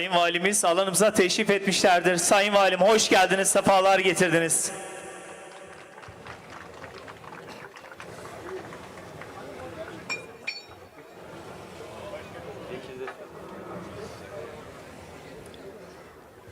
Sayın Valimiz alanımıza teşrif etmişlerdir. Sayın Valim hoş geldiniz, sefalar getirdiniz.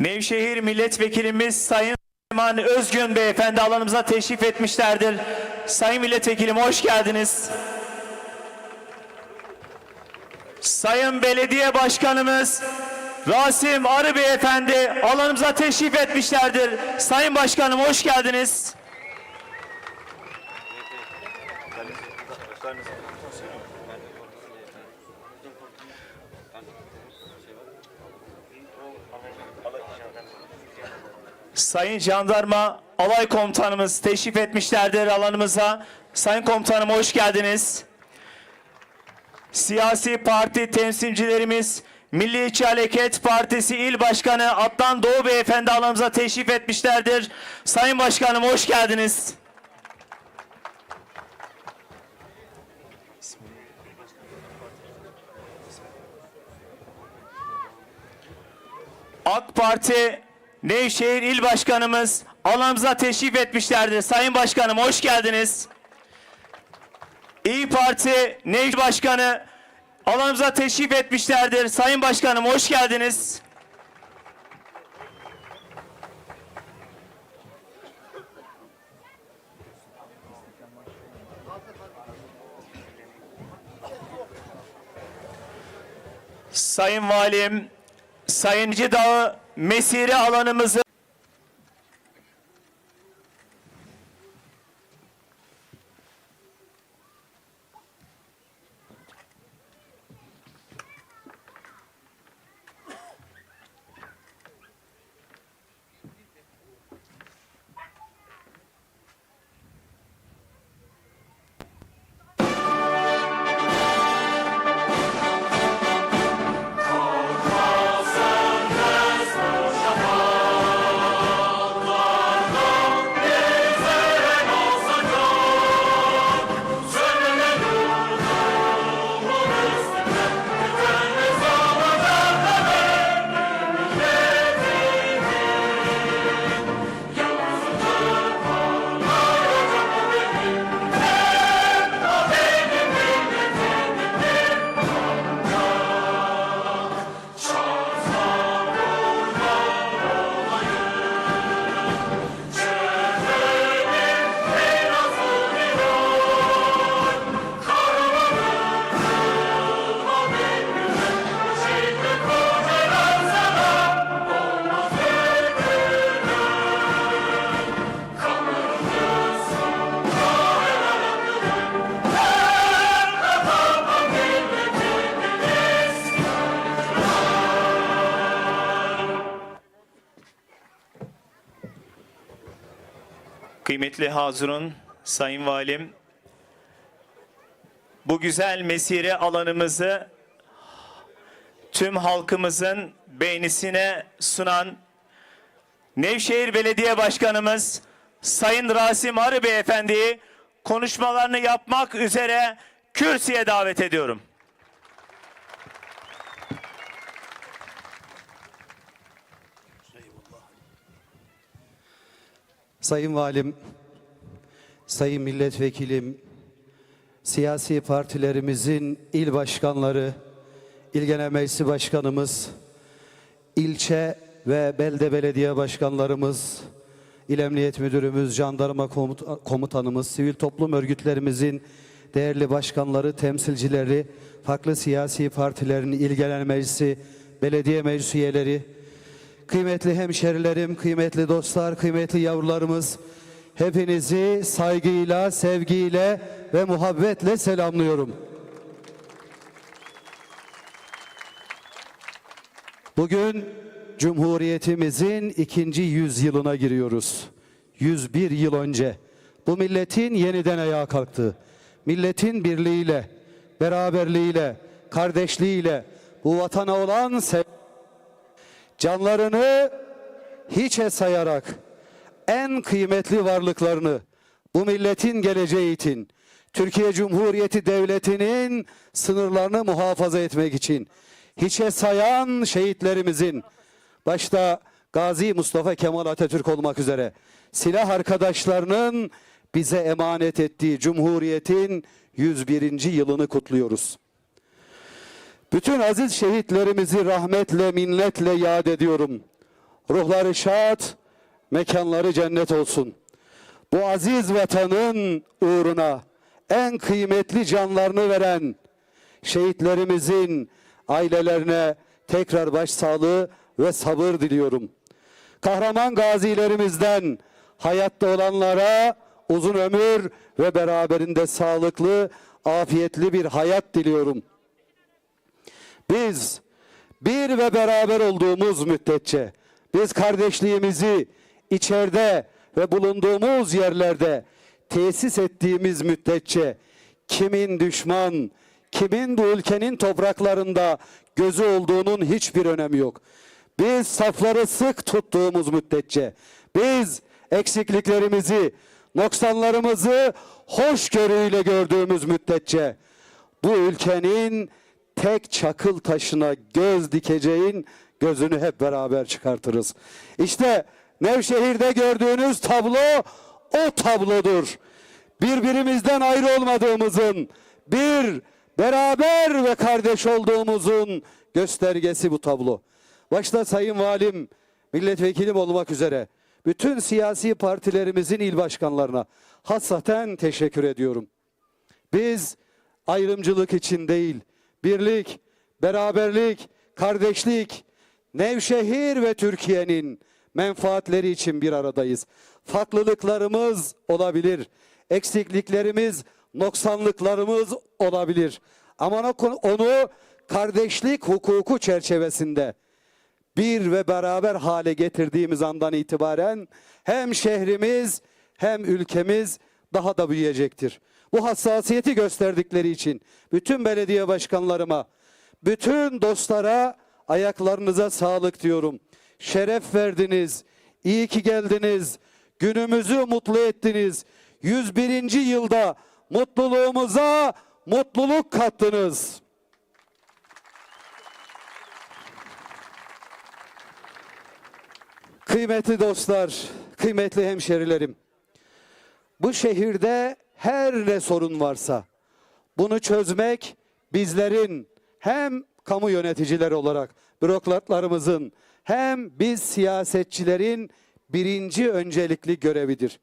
Nevşehir Milletvekilimiz Sayın Süleyman Özgün Beyefendi alanımıza teşrif etmişlerdir. Sayın Milletvekilim hoş geldiniz. Sayın Belediye Başkanımız Rasim Arı Beyefendi alanımıza teşrif etmişlerdir. Sayın Başkanım hoş geldiniz. Sayın Jandarma Alay Komutanımız teşrif etmişlerdir alanımıza. Sayın Komutanım hoş geldiniz. Siyasi parti temsilcilerimiz Milliyetçi Hareket Partisi İl Başkanı Adnan Doğu Beyefendi alanımıza teşrif etmişlerdir. Sayın Başkanım hoş geldiniz. AK Parti Nevşehir İl Başkanımız alanımıza teşrif etmişlerdir. Sayın Başkanım hoş geldiniz. İyi Parti Nevşehir Başkanı alanımıza teşrif etmişlerdir. Sayın Başkanım hoş geldiniz. Sayın Valim, Sayın Dağı mesire alanımızı Kıymetli Hazırun, Sayın Valim, bu güzel mesire alanımızı tüm halkımızın beğenisine sunan Nevşehir Belediye Başkanımız Sayın Rasim Arı Beyefendi'yi konuşmalarını yapmak üzere kürsüye davet ediyorum. Sayın Valim, Sayın Milletvekilim, siyasi partilerimizin il başkanları, İl Genel Meclisi Başkanımız, ilçe ve belde belediye başkanlarımız, İl Emniyet Müdürümüz, Jandarma komut- Komutanımız, sivil toplum örgütlerimizin değerli başkanları, temsilcileri, farklı siyasi partilerin İl Genel Meclisi, belediye meclis üyeleri, Kıymetli hemşerilerim, kıymetli dostlar, kıymetli yavrularımız, hepinizi saygıyla, sevgiyle ve muhabbetle selamlıyorum. Bugün Cumhuriyetimizin ikinci yüzyılına giriyoruz. 101 yıl önce bu milletin yeniden ayağa kalktığı, milletin birliğiyle, beraberliğiyle, kardeşliğiyle bu vatana olan canlarını hiçe sayarak en kıymetli varlıklarını bu milletin geleceği için Türkiye Cumhuriyeti Devleti'nin sınırlarını muhafaza etmek için hiçe sayan şehitlerimizin başta Gazi Mustafa Kemal Atatürk olmak üzere silah arkadaşlarının bize emanet ettiği Cumhuriyet'in 101. yılını kutluyoruz. Bütün aziz şehitlerimizi rahmetle, minnetle yad ediyorum. Ruhları şad, mekanları cennet olsun. Bu aziz vatanın uğruna en kıymetli canlarını veren şehitlerimizin ailelerine tekrar başsağlığı ve sabır diliyorum. Kahraman gazilerimizden hayatta olanlara uzun ömür ve beraberinde sağlıklı, afiyetli bir hayat diliyorum. Biz bir ve beraber olduğumuz müddetçe biz kardeşliğimizi içeride ve bulunduğumuz yerlerde tesis ettiğimiz müddetçe kimin düşman, kimin bu ülkenin topraklarında gözü olduğunun hiçbir önemi yok. Biz safları sık tuttuğumuz müddetçe, biz eksikliklerimizi, noksanlarımızı hoşgörüyle gördüğümüz müddetçe bu ülkenin tek çakıl taşına göz dikeceğin gözünü hep beraber çıkartırız. İşte Nevşehir'de gördüğünüz tablo o tablodur. Birbirimizden ayrı olmadığımızın, bir beraber ve kardeş olduğumuzun göstergesi bu tablo. Başta Sayın Valim, milletvekilim olmak üzere bütün siyasi partilerimizin il başkanlarına hassaten teşekkür ediyorum. Biz ayrımcılık için değil, birlik, beraberlik, kardeşlik, Nevşehir ve Türkiye'nin menfaatleri için bir aradayız. Farklılıklarımız olabilir, eksikliklerimiz, noksanlıklarımız olabilir. Ama onu kardeşlik hukuku çerçevesinde bir ve beraber hale getirdiğimiz andan itibaren hem şehrimiz hem ülkemiz daha da büyüyecektir. Bu hassasiyeti gösterdikleri için bütün belediye başkanlarıma, bütün dostlara ayaklarınıza sağlık diyorum. Şeref verdiniz, iyi ki geldiniz, günümüzü mutlu ettiniz. 101. yılda mutluluğumuza mutluluk kattınız. Kıymetli dostlar, kıymetli hemşerilerim. Bu şehirde her ne sorun varsa bunu çözmek bizlerin hem kamu yöneticileri olarak bürokratlarımızın hem biz siyasetçilerin birinci öncelikli görevidir.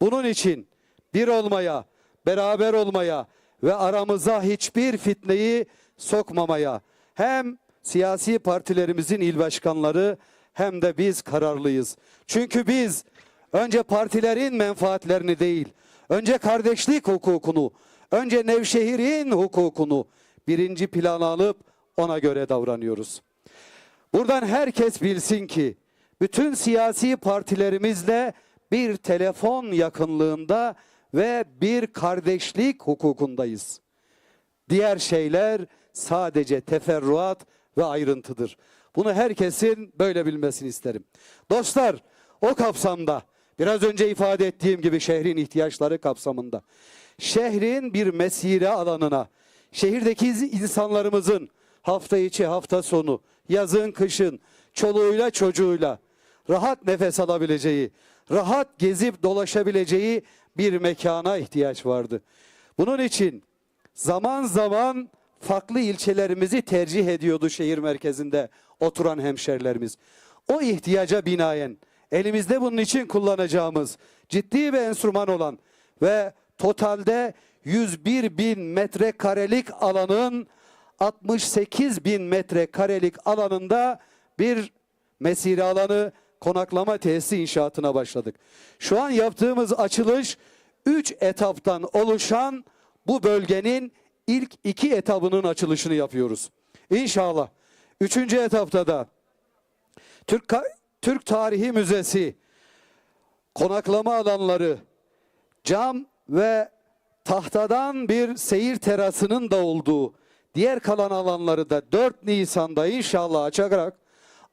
Bunun için bir olmaya, beraber olmaya ve aramıza hiçbir fitneyi sokmamaya hem siyasi partilerimizin il başkanları hem de biz kararlıyız. Çünkü biz önce partilerin menfaatlerini değil, önce kardeşlik hukukunu, önce Nevşehir'in hukukunu birinci plana alıp ona göre davranıyoruz. Buradan herkes bilsin ki bütün siyasi partilerimizle bir telefon yakınlığında ve bir kardeşlik hukukundayız. Diğer şeyler sadece teferruat ve ayrıntıdır. Bunu herkesin böyle bilmesini isterim. Dostlar o kapsamda biraz önce ifade ettiğim gibi şehrin ihtiyaçları kapsamında şehrin bir mesire alanına şehirdeki insanlarımızın hafta içi hafta sonu yazın kışın çoluğuyla çocuğuyla rahat nefes alabileceği rahat gezip dolaşabileceği bir mekana ihtiyaç vardı. Bunun için zaman zaman farklı ilçelerimizi tercih ediyordu şehir merkezinde oturan hemşerilerimiz. O ihtiyaca binaen elimizde bunun için kullanacağımız ciddi bir enstrüman olan ve totalde 101 bin metrekarelik alanın 68 bin metrekarelik alanında bir mesire alanı konaklama tesisi inşaatına başladık. Şu an yaptığımız açılış 3 etaptan oluşan bu bölgenin ilk iki etabının açılışını yapıyoruz. İnşallah. Üçüncü etapta da Türk, Türk Tarihi Müzesi, konaklama alanları, cam ve tahtadan bir seyir terasının da olduğu diğer kalan alanları da 4 Nisan'da inşallah açarak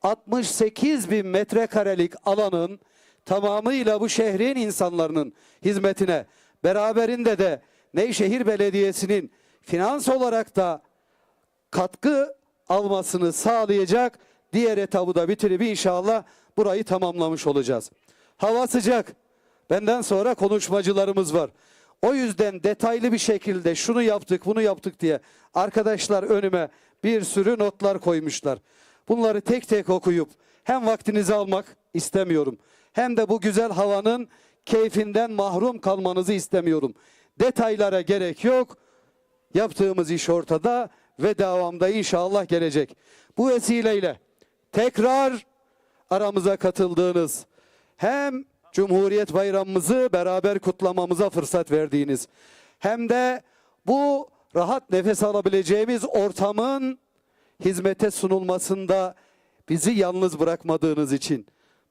68 bin metrekarelik alanın tamamıyla bu şehrin insanlarının hizmetine beraberinde de Nevşehir Belediyesi'nin finans olarak da katkı almasını sağlayacak. Diğer etabı da bitirip inşallah burayı tamamlamış olacağız. Hava sıcak. Benden sonra konuşmacılarımız var. O yüzden detaylı bir şekilde şunu yaptık, bunu yaptık diye arkadaşlar önüme bir sürü notlar koymuşlar. Bunları tek tek okuyup hem vaktinizi almak istemiyorum hem de bu güzel havanın keyfinden mahrum kalmanızı istemiyorum. Detaylara gerek yok. Yaptığımız iş ortada ve devamda inşallah gelecek. Bu vesileyle tekrar aramıza katıldığınız hem Cumhuriyet Bayramımızı beraber kutlamamıza fırsat verdiğiniz hem de bu rahat nefes alabileceğimiz ortamın hizmete sunulmasında bizi yalnız bırakmadığınız için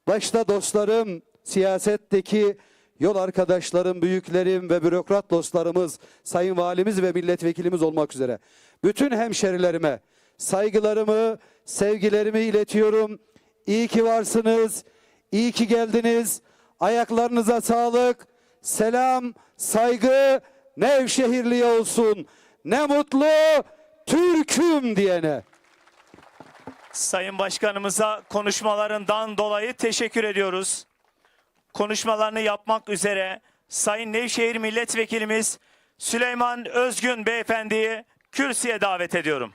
başta dostlarım, siyasetteki yol arkadaşlarım, büyüklerim ve bürokrat dostlarımız, sayın valimiz ve milletvekilimiz olmak üzere bütün hemşerilerime saygılarımı, sevgilerimi iletiyorum. İyi ki varsınız, iyi ki geldiniz. Ayaklarınıza sağlık, selam, saygı Nevşehirli'ye olsun. Ne mutlu Türk'üm diyene. Sayın Başkanımıza konuşmalarından dolayı teşekkür ediyoruz. Konuşmalarını yapmak üzere Sayın Nevşehir Milletvekilimiz Süleyman Özgün Beyefendi'yi kürsüye davet ediyorum.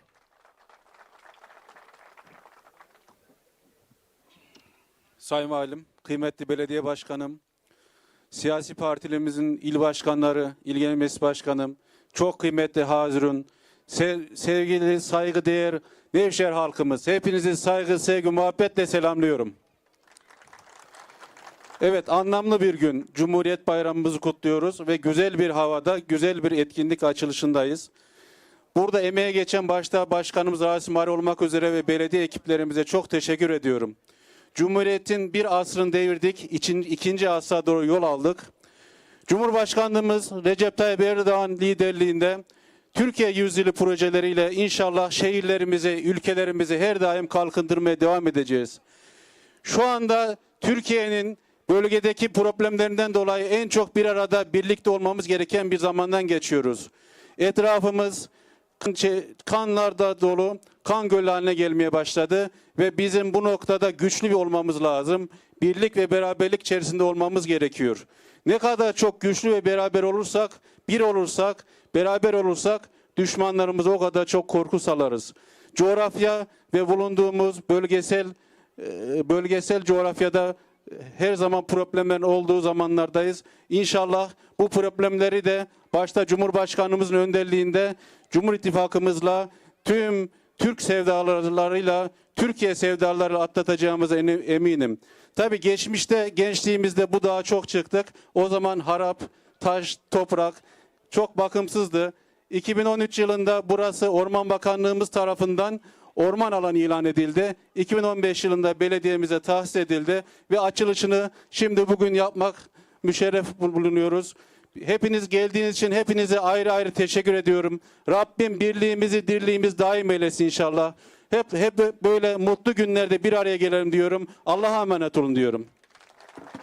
Sayın Valim, kıymetli belediye başkanım, siyasi partilerimizin il başkanları, il genel meclis başkanım, çok kıymetli Hazirun, sev- sevgili saygıdeğer Nevşehir halkımız, hepinizi saygı, sevgi, muhabbetle selamlıyorum. Evet, anlamlı bir gün. Cumhuriyet Bayramımızı kutluyoruz ve güzel bir havada, güzel bir etkinlik açılışındayız. Burada emeğe geçen başta başkanımız Rasim Ari olmak üzere ve belediye ekiplerimize çok teşekkür ediyorum. Cumhuriyetin bir asrını devirdik, için, ikinci asra doğru yol aldık. Cumhurbaşkanlığımız Recep Tayyip Erdoğan liderliğinde Türkiye yüzyılı projeleriyle inşallah şehirlerimizi, ülkelerimizi her daim kalkındırmaya devam edeceğiz. Şu anda Türkiye'nin bölgedeki problemlerinden dolayı en çok bir arada birlikte olmamız gereken bir zamandan geçiyoruz. Etrafımız kanlarda dolu, kan gölü haline gelmeye başladı ve bizim bu noktada güçlü bir olmamız lazım. Birlik ve beraberlik içerisinde olmamız gerekiyor. Ne kadar çok güçlü ve beraber olursak, bir olursak, beraber olursak düşmanlarımıza o kadar çok korku salarız. Coğrafya ve bulunduğumuz bölgesel e, bölgesel coğrafyada e, her zaman problemlerin olduğu zamanlardayız. İnşallah bu problemleri de başta Cumhurbaşkanımızın önderliğinde Cumhur İttifakımızla tüm Türk sevdalarıyla Türkiye sevdaları atlatacağımıza eminim. Tabii geçmişte gençliğimizde bu dağa çok çıktık. O zaman harap, taş, toprak çok bakımsızdı. 2013 yılında burası Orman Bakanlığımız tarafından orman alanı ilan edildi. 2015 yılında belediyemize tahsis edildi ve açılışını şimdi bugün yapmak müşerref bulunuyoruz. Hepiniz geldiğiniz için hepinize ayrı ayrı teşekkür ediyorum. Rabbim birliğimizi, dirliğimiz daim eylesin inşallah. Hep hep böyle mutlu günlerde bir araya gelelim diyorum. Allah'a emanet olun diyorum.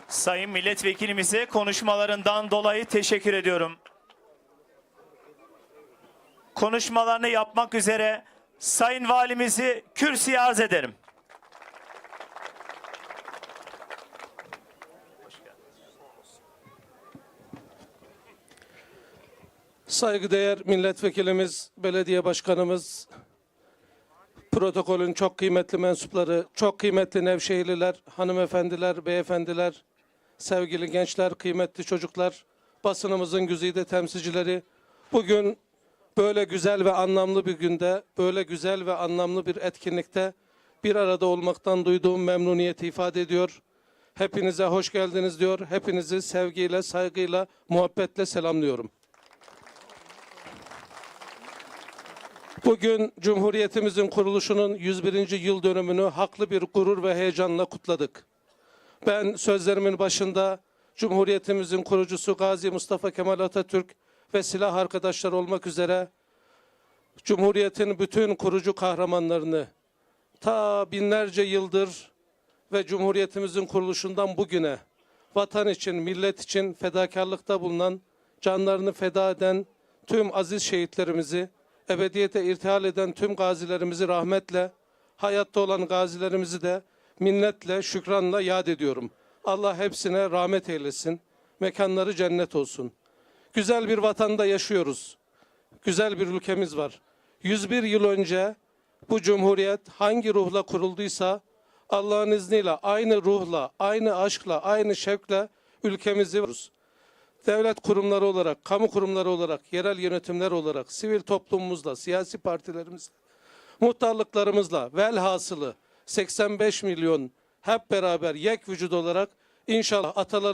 Sayın Milletvekilimize konuşmalarından dolayı teşekkür ediyorum. Konuşmalarını yapmak üzere Sayın Valimizi kürsüye arz ederim. Saygıdeğer milletvekilimiz, belediye başkanımız, protokolün çok kıymetli mensupları, çok kıymetli Nevşehirliler, hanımefendiler, beyefendiler, sevgili gençler, kıymetli çocuklar, basınımızın güzide temsilcileri. Bugün böyle güzel ve anlamlı bir günde, böyle güzel ve anlamlı bir etkinlikte bir arada olmaktan duyduğum memnuniyeti ifade ediyor. Hepinize hoş geldiniz diyor. Hepinizi sevgiyle, saygıyla, muhabbetle selamlıyorum. Bugün Cumhuriyetimizin kuruluşunun 101. yıl dönümünü haklı bir gurur ve heyecanla kutladık. Ben sözlerimin başında Cumhuriyetimizin kurucusu Gazi Mustafa Kemal Atatürk ve silah arkadaşlar olmak üzere Cumhuriyetin bütün kurucu kahramanlarını ta binlerce yıldır ve Cumhuriyetimizin kuruluşundan bugüne vatan için, millet için fedakarlıkta bulunan, canlarını feda eden tüm aziz şehitlerimizi ebediyete irtihal eden tüm gazilerimizi rahmetle, hayatta olan gazilerimizi de minnetle, şükranla yad ediyorum. Allah hepsine rahmet eylesin. Mekanları cennet olsun. Güzel bir vatanda yaşıyoruz. Güzel bir ülkemiz var. 101 yıl önce bu cumhuriyet hangi ruhla kurulduysa Allah'ın izniyle aynı ruhla, aynı aşkla, aynı şevkle ülkemizi varız. Devlet kurumları olarak, kamu kurumları olarak, yerel yönetimler olarak, sivil toplumumuzla, siyasi partilerimizle, muhtarlıklarımızla velhasılı 85 milyon hep beraber yek vücut olarak inşallah atalarımız